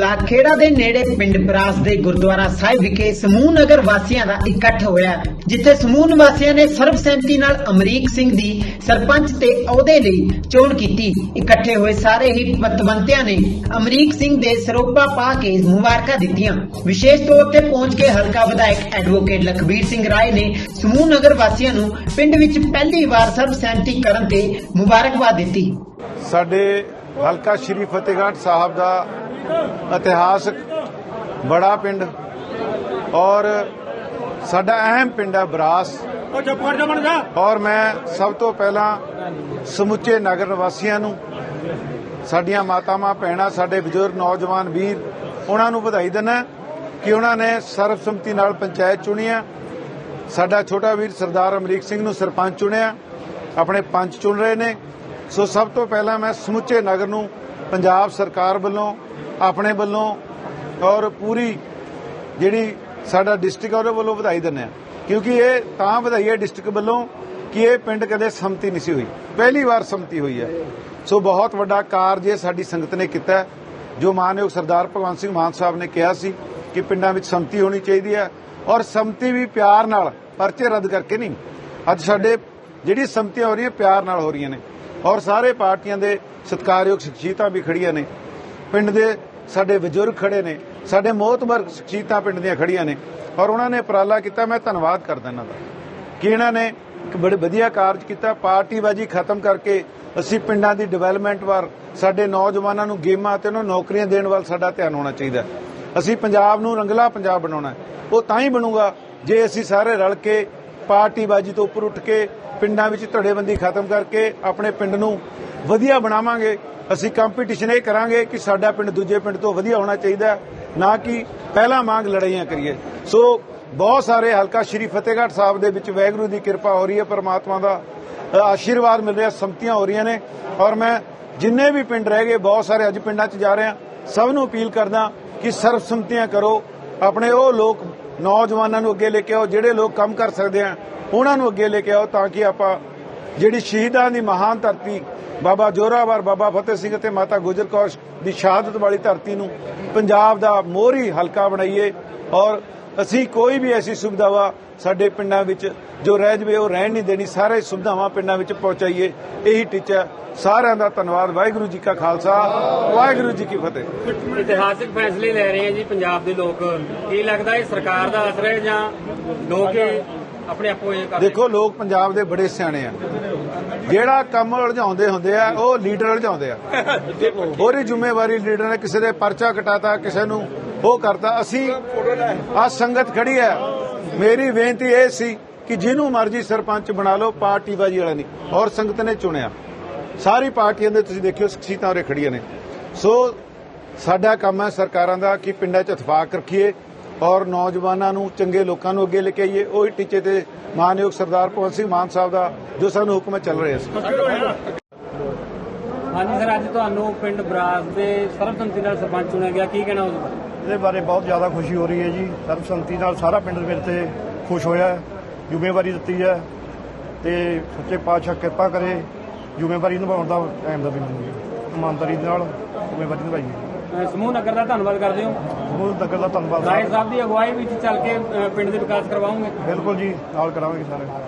Block ਦੇ ਨੇੜੇ ਪਿੰਡ ਬਰਾਸ ਦੇ ਗੁਰਦੁਆਰਾ ਸਾਹਿਬ ਵਿਖੇ ਸਮੂਹ ਨਗਰ ਵਾਸੀਆਂ ਦਾ ਇਕੱਠ ਹੋਇਆ, ਜਿੱਥੇ ਸਮੂਹ ਨਿਵਾਸੀਆਂ ਨੇ ਸਰਬਸੰਮਤੀ ਨਾਲ ਅਮਰੀਕ ਸਿੰਘ ਦੀ ਸਰਪੰਚ ਤੇ ਅਹੁਦੇ ਲਈ ਚੋਣ ਕੀਤੀ। ਇਕੱਠੇ ਹੋਏ ਸਾਰੇ ਹੀ ਪਤਵੰਤਿਆਂ ਨੇ ਅਮਰੀਕ ਸਿੰਘ ਦੇ ਸਰੋਪਾ ਪਾ ਕੇ ਮੁਬਾਰਕਾਂ ਦਿੱਤੀਆਂ। ਵਿਸ਼ੇਸ਼ ਤੌਰ ਤੇ ਪਹੁੰਚ ਕੇ ਹਲਕਾ ਵਿਧਾਇਕ ਐਡਵੋਕੇਟ ਲਖਬੀਰ ਸਿੰਘ ਰਾਏ ਨੇ ਸਮੂਹ ਨਗਰ ਵਾਸੀਆਂ ਨੂੰ ਪਿੰਡ ਵਿੱਚ ਪਹਿਲੀ ਵਾਰ ਸਰਬਸੰਮਤੀ ਕਰਨ ਤੇ ਮੁਬਾਰਕਬਾਦ ਦਿੱਤੀ। ਸਾਡੇ ਹਲਕਾ ਸ਼੍ਰੀ ਫਤਿਹਗੜ੍ਹ ਸਾਹਿਬ ਦਾ ਇਤਿਹਾਸਕ ਬੜਾ ਪਿੰਡ ਔਰ ਸਾਡਾ ਅਹਿਮ ਪਿੰਡ ਹੈ ਬਰਾਸ। ਔਰ ਮੈਂ ਸਭ ਤੋਂ ਪਹਿਲਾਂ ਸਮੁੱਚੇ ਨਗਰ ਨਿਵਾਸੀਆਂ ਨੂੰ ਸਾਡੀਆਂ ਮਾਤਾਵਾਂ ਭੈਣਾਂ ਸਾਡੇ ਬਜ਼ੁਰਗ ਨੌਜਵਾਨ ਵੀਰ ਉਹਨਾਂ ਨੂੰ ਵਧਾਈ ਦਿੰਦਾ ਕਿ ਉਹਨਾਂ ਨੇ ਸਰਬਸੰਮਤੀ ਨਾਲ ਪੰਚਾਇਤ ਚੁਣੀ ਹੈ। ਸਾਡਾ ਛੋਟਾ ਵੀਰ ਸਰਦਾਰ ਅਮਰੀਕ ਸਿੰਘ ਨੂੰ ਸਰਪੰਚ ਚੁਣਿਆ ਆਪਣੇ ਪੰਚ ਚੁਣ ਰਹੇ ਨੇ। ਸੋ ਸਭ ਤੋਂ ਪਹਿਲਾਂ ਮੈਂ ਸਮੁੱਚੇ ਨਗਰ ਨੂੰ ਪੰਜਾਬ ਸਰਕਾਰ ਵੱਲੋਂ ਆਪਣੇ ਵੱਲੋਂ ਔਰ ਪੂਰੀ ਜਿਹੜੀ ਸਾਡਾ ਡਿਸਟ੍ਰਿਕਟ ਉਹਦੇ ਵੱਲੋਂ ਵਧਾਈ ਦਿੰਦੇ ਆ। ਕਿਉਂਕਿ ਇਹ ਤਾਂ ਵਧਾਈ ਹੈ ਡਿਸਟ੍ਰਿਕਟ ਵੱਲੋਂ ਕਿ ਇਹ ਪਿੰਡ ਕਦੇ ਸੰਮਤੀ ਨਹੀਂ ਸੀ ਹੋਈ। ਪਹਿਲੀ ਵਾਰ ਸੰਮਤੀ ਹੋਈ ਹੈ ਸੋ ਬਹੁਤ ਵੱਡਾ ਕਾਰਜ ਇਹ ਸਾਡੀ ਸੰਗਤ ਨੇ ਕੀਤਾ। ਜੋ ਮਾਨਯੋਗ ਸਰਦਾਰ ਭਗਵੰਤ ਸਿੰਘ ਮਾਨ ਸਾਹਿਬ ਨੇ ਕਿਹਾ ਸੀ ਕਿ ਪਿੰਡਾਂ ਵਿੱਚ ਸੰਮਤੀ ਹੋਣੀ ਚਾਹੀਦੀ ਹੈ ਔਰ ਸੰਮਤੀ ਵੀ ਪਿਆਰ ਨਾਲ, ਪਰਚੇ ਰੱਦ ਕਰਕੇ ਨਹੀਂ। ਅੱਜ ਸਾਡੇ ਜਿਹੜੀ ਸੰਮਤੀਆਂ ਹੋ ਰਹੀਆਂ, ਪਿਆਰ ਨਾਲ ਹੋ ਰਹੀਆਂ ਨੇ। ਔਰ ਸਾਰੇ ਪਾਰਟੀਆਂ ਦੇ ਸਤਿਕਾਰਯੋਗ ਸ਼ਖਸੀਅਤਾਂ ਵੀ ਖੜੀਆਂ ਨੇ। ਪਿੰਡ ਦੇ ਸਾਡੇ ਬਜ਼ੁਰਗ ਖੜੇ ਨੇ, ਸਾਡੇ ਮੋਹਤਬਰ ਸ਼ਖਸੀਅਤਾਂ ਪਿੰਡ ਦੀਆਂ ਖੜੀਆਂ ਨੇ ਔਰ ਉਹਨਾਂ ਨੇ ਉਪਰਾਲਾ ਕੀਤਾ, ਮੈਂ ਧੰਨਵਾਦ ਕਰਦਾ ਇਹਨਾਂ ਦਾ ਕਿ ਇਹਨਾਂ ਨੇ ਇੱਕ ਬੜੇ ਵਧੀਆ ਕਾਰਜ ਕੀਤਾ, ਪਾਰਟੀਬਾਜੀ ਖਤਮ ਕਰਕੇ ਅਸੀਂ ਪਿੰਡਾਂ ਦੀ ਡਿਵੈਲਪਮੈਂਟ ਵੱਲ, ਸਾਡੇ ਨੌਜਵਾਨਾਂ ਨੂੰ ਗੇਮਾਂ ਤੇ ਉਹਨਾਂ ਨੂੰ ਨੌਕਰੀਆਂ ਦੇਣ ਵੱਲ ਸਾਡਾ ਧਿਆਨ ਹੋਣਾ ਚਾਹੀਦਾ। ਅਸੀਂ ਪੰਜਾਬ ਨੂੰ ਰੰਗਲਾ ਪੰਜਾਬ ਬਣਾਉਣਾ ਉਹ ਤਾਂ ਹੀ ਬਣੂਗਾ ਜੇ ਅਸੀਂ ਸਾਰੇ ਰਲ ਕੇ ਪਾਰਟੀਬਾਜੀ ਤੋਂ ਉੱਪਰ ਉੱਠ ਕੇ ਪਿੰਡਾਂ ਵਿੱਚ ਧੜੇਬੰਦੀ ਖਤਮ ਕਰਕੇ ਆਪਣੇ ਪਿੰਡ ਨੂੰ ਵਧੀਆ ਬਣਾਵਾਂਗੇ। ਅਸੀਂ ਕੰਪੀਟੀਸ਼ਨ ਇਹ ਕਰਾਂਗੇ ਕਿ ਸਾਡਾ ਪਿੰਡ ਦੂਜੇ ਪਿੰਡ ਤੋਂ ਵਧੀਆ ਹੋਣਾ ਚਾਹੀਦਾ ਨਾ ਕਿ ਪਹਿਲਾਂ ਮੰਗ ਲੜਾਈਆਂ ਕਰੀਏ। ਸੋ ਬਹੁਤ ਸਾਰੇ ਹਲਕਾ ਸ਼੍ਰੀ ਫਤਿਹਗੜ੍ਹ ਸਾਹਿਬ ਦੇ ਵਿੱਚ ਵੈਗਰੂ ਦੀ ਕਿਰਪਾ ਹੋ ਰਹੀ ਹੈ, ਪਰਮਾਤਮਾ ਦਾ ਆਸ਼ੀਰਵਾਦ ਮਿਲ ਰਿਹਾ ਸੰਮਤੀਆਂ ਹੋ ਰਹੀਆਂ ਨੇ। ਔਰ ਮੈਂ ਜਿੰਨੇ ਵੀ ਪਿੰਡ ਰਹਿ ਗਏ, ਬਹੁਤ ਸਾਰੇ ਅੱਜ ਪਿੰਡਾਂ 'ਚ ਜਾ ਰਹੇ ਹਾਂ ਸਭ ਨੂੰ ਅਪੀਲ ਕਰਦਾ ਕਿ ਸਰਬਸੰਮਤੀਆਂ ਕਰੋ, ਆਪਣੇ ਉਹ ਲੋਕ, ਨੌਜਵਾਨਾਂ ਨੂੰ ਅੱਗੇ ਲੈ ਕੇ ਆਓ, ਜਿਹੜੇ ਲੋਕ ਕੰਮ ਕਰ ਸਕਦੇ ਆ, ਉਹਨਾਂ ਨੂੰ ਅੱਗੇ ਲੈ ਕੇ ਆਓ, ਤਾਂ ਕਿ ਆਪਾਂ ਜਿਹੜੀ ਸ਼ਹੀਦਾਂ ਦੀ ਮਹਾਨ ਧਰਤੀ ਬਾਬਾ ਜੋਰਾਵਰ, ਬਾਬਾ ਫਤਿਹ ਸਿੰਘ ਅਤੇ ਮਾਤਾ ਗੁਜਰ ਕੌਰ ਦੀ ਸ਼ਹਾਦਤ ਵਾਲੀ ਧਰਤੀ ਨੂੰ ਪੰਜਾਬ ਦਾ ਮੋਹਰੀ ਹਲਕਾ ਬਣਾਈਏ। ਔਰ ਅਸੀਂ ਕੋਈ ਵੀ ਐਸੀ ਸੁਵਿਧਾਵਾ ਸਾਡੇ ਪਿੰਡਾਂ ਵਿੱਚ ਜੋ ਰਹਿ ਜਵੇ, ਉਹ ਰਹਿਣ ਨਹੀਂ ਦੇਣੀ, ਸਾਰੇ ਸੁਵਿਧਾਵਾਂ ਪਿੰਡਾਂ ਵਿੱਚ ਪਹੁੰਚਾਈਏ। ਇਹੀ ਟੀਚਾ ਸਾਰਿਆਂ ਦਾ ਧੰਨਵਾਦ। ਵਾਹਿਗੁਰੂ ਜੀ ਕਾ ਖਾਲਸਾ, ਵਾਹਿਗੁਰੂ ਜੀ ਕੀ ਫਤਿਹ। ਇਤਿਹਾਸਿਕ ਫੈਸਲੇ ਲੈ ਰਹੇ ਆ ਜੀ ਪੰਜਾਬ ਦੇ ਲੋਕ। ਇਹ ਲੱਗਦਾ ਇਹ ਸਰਕਾਰ ਦਾ ਅਸਰ ਹੈ ਜਾਂ ਲੋਕ ਆਪਣੇ ਆਪੋ ਇਹ ਕਰਦੇ। ਦੇਖੋ, ਲੋਕ ਪੰਜਾਬ ਦੇ ਬੜੇ ਸਿਆਣੇ ਆ। ਜਿਹੜਾ ਕੰਮ ਉਲਝਾਉਂਦੇ ਹੁੰਦੇ ਆ, ਉਹ ਲੀਡਰ ਉਲਝਾਉਂਦੇ ਆ। ਉਹਦੀ ਜ਼ਿੰਮੇਵਾਰੀ ਲੀਡਰ ਨੇ ਕਿਸੇ ਦੇ ਪਰਚਾ ਕਟਾਤਾ, ਕਿਸੇ ਨੂੰ ਉਹ ਕਰਤਾ। ਅਸੀਂ ਆ ਸੰਗਤ ਖੜੀ ਹੈ। ਮੇਰੀ ਬੇਨਤੀ ਇਹ ਸੀ ਕਿ ਜਿਹਨੂੰ ਮਰਜ਼ੀ ਸਰਪੰਚ ਬਣਾ ਲਓ ਪਾਰਟੀ ਬਾਜੀ ਵਾਲਾ ਨਹੀਂ। ਔਰ ਸੰਗਤ ਨੇ ਚੁਣਿਆ। ਸਾਰੀ ਪਾਰਟੀਆਂ ਦੇ ਤੁਸੀਂ ਦੇਖਿਓ ਸ਼ਖਸੀਅਤਾਂ ਉਰੇ ਖੜੀਆਂ ਨੇ। ਸੋ ਸਾਡਾ ਕੰਮ ਹੈ ਸਰਕਾਰਾਂ ਦਾ ਕਿ ਪਿੰਡਾਂ 'ਚ ਇਤਫਾਕ ਰੱਖੀਏ। ਔਰ ਨੌਜਵਾਨਾਂ ਨੂੰ ਚੰਗੇ ਲੋਕਾਂ ਨੂੰ ਅੱਗੇ ਲੈ ਕੇ ਆਈਏ। ਉਹੀ ਟੀਚੇ ਤੇ ਮਾਨਯੋਗ ਸਰਦਾਰ ਭਗਵੰਤ ਸਿੰਘ ਮਾਨ ਸਾਹਿਬ ਦਾ ਜੋ ਸਾਨੂੰ ਹੁਕਮ ਹੈ ਚੱਲ ਰਿਹਾ ਸੀ। ਹਾਂਜੀ ਸਰ ਅੱਜ ਤੁਹਾਨੂੰ ਪਿੰਡ ਬਰਾਸ ਦੇ ਸਰਬਸੰਮਤੀ ਨਾਲ ਸਰਪੰਚ ਚੁਣਿਆ ਗਿਆ। ਕੀ ਕਹਿਣਾ ਉਸ ਬਾਰੇ? ਇਹਦੇ ਬਾਰੇ ਬਹੁਤ ਜ਼ਿਆਦਾ ਖੁਸ਼ੀ ਹੋ ਰਹੀ ਹੈ ਜੀ। ਸਰਬਸੰਮਤੀ ਨਾਲ ਸਾਰਾ ਪਿੰਡ ਮੇਰੇ ਤੇ ਖੁਸ਼ ਹੋਇਆ ਹੈ। ਜ਼ਿੰਮੇਵਾਰੀ ਦਿੱਤੀ ਹੈ ਤੇ ਸੱਚੇ ਪਾਤਸ਼ਾਹ ਕਿਰਪਾ ਕਰੇ। ਜ਼ਿੰਮੇਵਾਰੀ ਨਿਭਾਉਣ ਦਾ ਟਾਈਮ ਦਾ ਵੀ ਮੈਨੂੰ ਇਮਾਨਦਾਰੀ ਨਾਲ ਜ਼ਿੰਮੇਵਾਰੀ ਨਿਭਾਈ ਸਮੂਹ ਨਗਰ ਦਾ ਧੰਨਵਾਦ ਕਰਦੇ ਹਾਂ। ਬਹੁਤ ਨਗਰ ਦਾ ਧੰਨਵਾਦ। ਸਾਹਿਬ ਦੀ ਅਗਵਾਈ ਵਿੱਚ ਚੱਲ ਕੇ ਪਿੰਡ ਦੇ ਵਿਕਾਸ ਕਰਵਾਉਂਗੇ। ਬਿਲਕੁਲ ਜੀ ਨਾਲ ਕਰਾਂਗੇ ਸਾਰੇ।